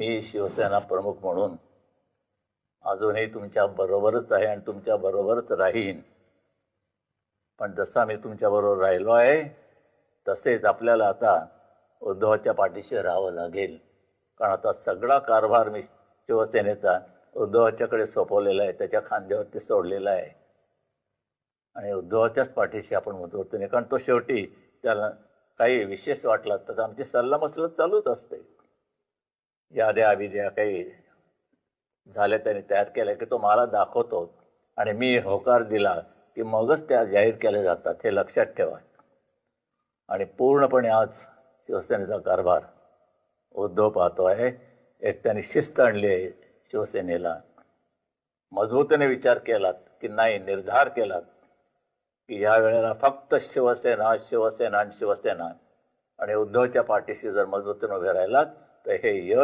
मी शिवसेना प्रमुख म्हणून अजूनही तुमच्या बरोबरच आहे आणि तुमच्या बरोबरच राहीन. पण जसा मी तुमच्याबरोबर राहिलो आहे तसेच आपल्याला आता उद्धवाच्या पाठीशी राहावं लागेल. कारण आता सगळा कारभार मी शिवसेनेचा उद्धवाच्याकडे सोपवलेला आहे त्याच्या खांद्यावरती सोडलेला आहे. आणि उद्धवाच्याच पाठीशी आपण मजबूतीने कारण तो शेवटी त्याला काही विशेष वाटला तर आमची सल्लामसलत चालूच असते. याद्या विद्या काही झाल्या त्याने तयार केल्या की तो मला दाखवतो आणि मी होकार दिला की मगच त्या जाहीर केल्या जातात हे लक्षात ठेवा. आणि पूर्णपणे आज शिवसेनेचा कारभार उद्धव पाहतो आहे एक त्यांनी शिस्त आणली आहे शिवसेनेला. मजबूतीने विचार केलात की नाही निर्धार केलात की या वेळेला फक्त शिवसेना शिवसेना आणि शिवसेना. आणि उद्धवच्या पाठीशी जर मजबूतीने उभे राहिलात तर हे यश